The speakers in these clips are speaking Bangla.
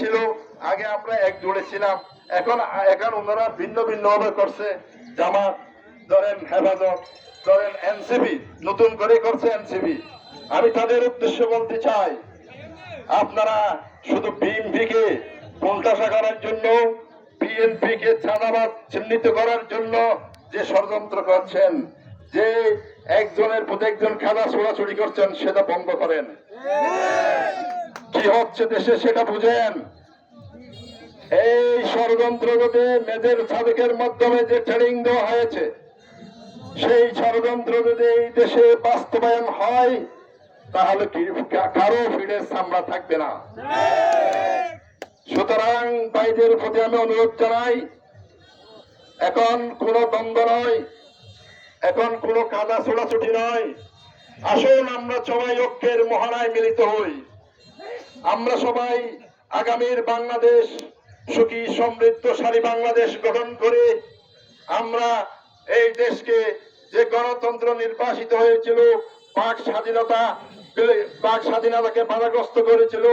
ছিল, আগে আমরা এক জোড়ে ছিলাম। এখন এখন ওনারা ভিন্ন ভিন্ন ভাবে করছে। জামাত, ধরেন হেফাজত, ধরেন এনসিবি নতুন করে করছে এনসিবি আমি তাদের উদ্দেশ্য বলতে চাই, আপনারা শুধু বিএনপি কে কোণঠাসা করার জন্য বিএনপি কে চাঁদাবাদ চিহ্নিত করার জন্য যে ষড়যন্ত্র করছেন, যে একজনের প্রতি একজন খাদা ছোড়াছুড়ি করছেন, সেটা বন্ধ করেন। হচ্ছে দেশে, সেটা বুঝেন। এই ষড়যন্ত্র যদি মেজর সাবেকের মাধ্যমে যে ট্রেনিং দেওয়া হয়েছে, সেই ষড়যন্ত্র যদি এই দেশে বাস্তবায়ন হয়, তাহলে কারও ফিডের সামলা থাকবে না। সুতরাং ভাইদের প্রতি আমি অনুরোধ জানাই, এখন কোন দ্বন্দ্ব নয়, এখন কোন কাদা ছোড়াছুটি নয়। আসুন আমরা সবাই ঐক্যের মহানায় মিলিত হই। আমরা সবাই আগামীর বাংলাদেশ সুখী, সমৃদ্ধশালী বাংলাদেশ গঠন করে আমরা এই দেশকে যে গণতন্ত্র নির্বাসিত হয়েছিল, পাক স্বাধীনতা পাক স্বাধীনতাকে বাধাগ্রস্ত করেছিল,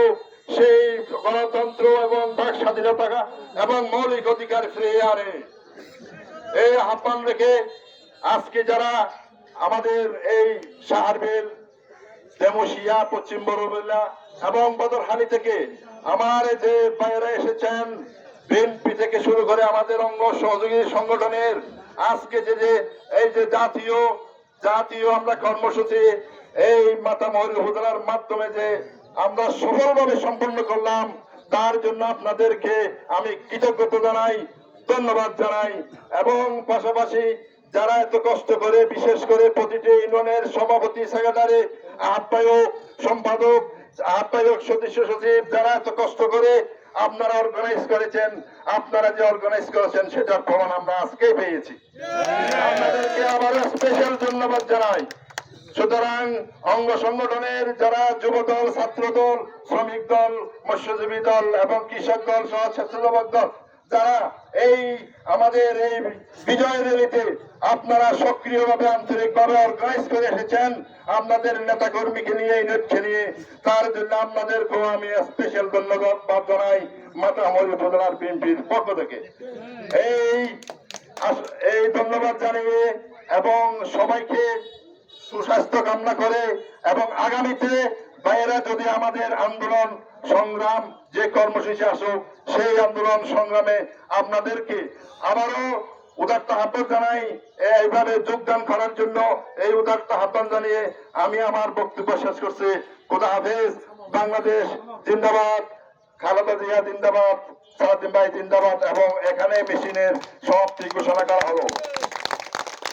সেই গণতন্ত্র এবং বাক স্বাধীনতা এবং মৌলিক অধিকার ফিরিয়ে আনে। এই আহ্বান রেখে আজকে যারা আমাদের এই সাহারবেল দেমশিয়া পশ্চিম বড়বেলা এবং বদরহানি থেকে আমার যে বাইরে এসেছেন বিএনপি থেকে শুরু করে আমাদের অঙ্গ সহযোগী সংগঠনের আজকে যে যে এই যে জাতীয় জাতীয় আমরা কর্মসূচি এই মাতা মহরী উপজেলার মাধ্যমে যে আমরা সফলভাবে সম্পন্ন করলাম, তার জন্য আপনাদেরকে আমি কৃতজ্ঞতা জানাই, ধন্যবাদ জানাই এবং পাশাপাশি যারা এত কষ্ট করে, বিশেষ করে প্রতিটি ইউনিয়নের সভাপতি, সেক্রেটারি, আহ্বায়ক, সম্পাদক, আহ্বায়ক সদস্য সচিব, যারা এত কষ্ট করে আপনারা অর্গানাইজ করেছেন, আপনারা যে অর্গানাইজ করেছেন, সেটার প্রমাণ আমরা আজকেই পেয়েছি। আপনাদেরকে আবার স্পেশাল ধন্যবাদ জানাই। সুতরাং অঙ্গ সংগঠনের যারা যুব দল ছাত্র দল শ্রমিক দল, মৎস্যজীবী দল এবং কৃষক দল সহ স্বেচ্ছাসেবক দল যারা এই আমাদের এই বিজয় র্যালিতে আপনারা সক্রিয়ভাবে, আন্তরিকভাবে অর্গানাইজ করে এসেছেন। আপনাদের নেতা কর্মীকে নিয়ে, এই নৃত্য নিয়ে। তার জন্য আপনাদেরকেও আমি স্পেশাল ধন্যবাদ জানাই মাতা মরি উপজেলার বিএনপির পক্ষ থেকে। এই এই ধন্যবাদ জানিয়ে এবং সবাইকে সুস্বাস্থ্য কামনা করে এবং আগামীতে বাইরা যদি আমাদের আন্দোলন, সংগ্রাম যে কর্মসূচি আসুক সেই আন্দোলন সংগ্রামে আপনাদেরকে আবারও উদার্ত আহ্বান জানাই। এইভাবে যোগদান করার জন্য এই উদার্ত আহ্বান জানিয়ে আমি আমার বক্তব্য শেষ করছি। খোদা হাফেজ। বাংলাদেশ জিন্দাবাদ, খালেদা জিয়া জিন্দাবাদ সারাদিন ভাই জিন্দাবাদ এবং এখানে মেশিনের সমাপ্তি ঘোষণা করা হলো।